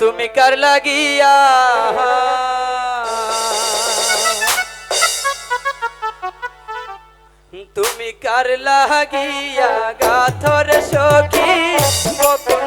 তুমি কার লাগিয়া? তুমি কার লাগিয়া? গাথর সখী বকুল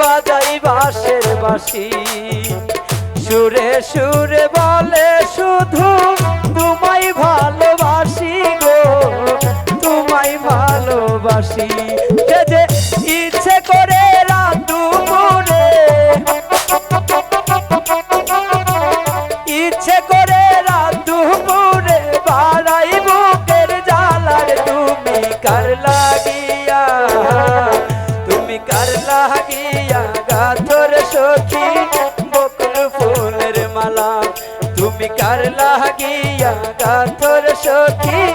বাজাই বাঁশের বাসি সুরে সুরে বলে শুধু, তোমায় ভালোবাসি গো, তোমায় ভালোবাসি। যে যে ইচ্ছে করে কার লাগিয়া তোর সখী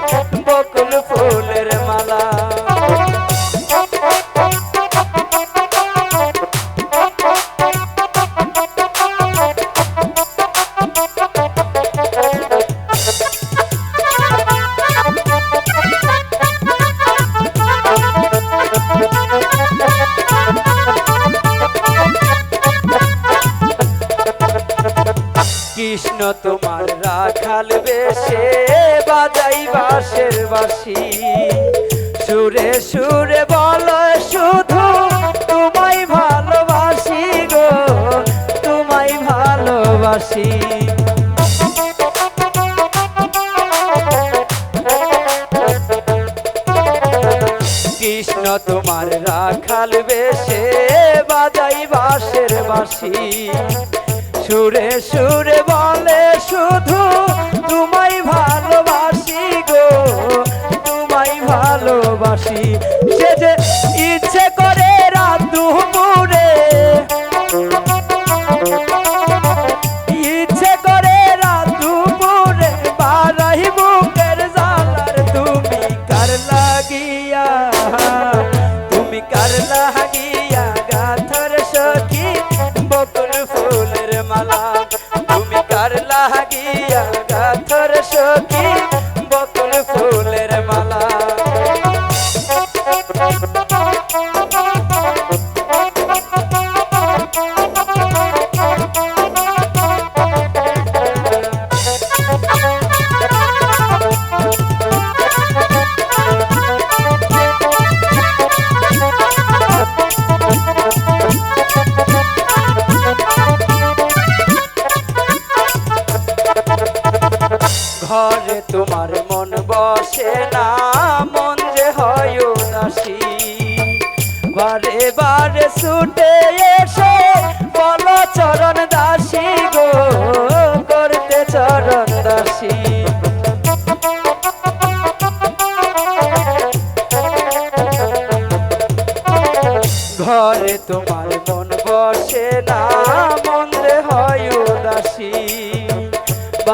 কৃষ্ণ তোমার রাখাল বেশে বাজাই বাঁশের বাঁশি। সুরে সুরে বল শুধু তোমায় ভালোবাসি গো, তোমায় ভালোবাসি। কৃষ্ণ তোমার রাখাল বেশে বাজাই বাঁশের বাঁশি। সুরে সুরে বলে শুধু তোমায় ভালোবাসি গো তোমায় ভালোবাসি ঘরে তোমার মন বসে না, মন যে হয় উদাসী। বারে বারে ছুটে এসে, বলো চরণ দাসী গো, করতে চরণ দাসী। ঘরে তোমার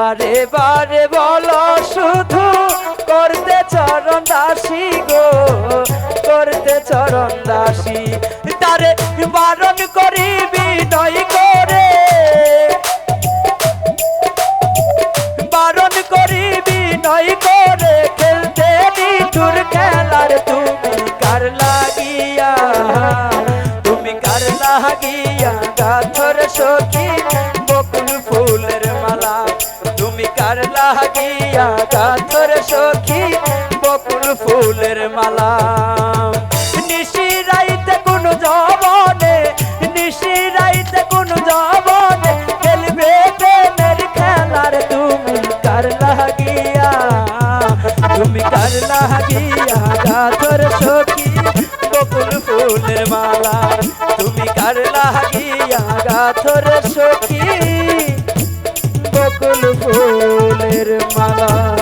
বারে বারে বলো শুধু, করতে চরণ দাসী গো, করতে চরণ দাসী। তারে বারণ করি বিনয় করে। বারণ করি অভিনয় করে, খেলতে নিঠুর খেলার তুমি কার লাগিয়া? তুমি কার লাগিয়া? গাথর সখী তুমি কার লাগিয়া গাথর সখী বকুল ফুলের মালা। নিশি রাইতে কোন জবনে, নিশি রাইতে কোন জবনে খেলবে প্রেমের খেলার তুমি কার লাগিয়া? তুমি কার লাগিয়া গাথর সখী বকুল ফুলের মালা? তুমি কার লাগিয়া গাথর সখী বকুল ফুলের মালা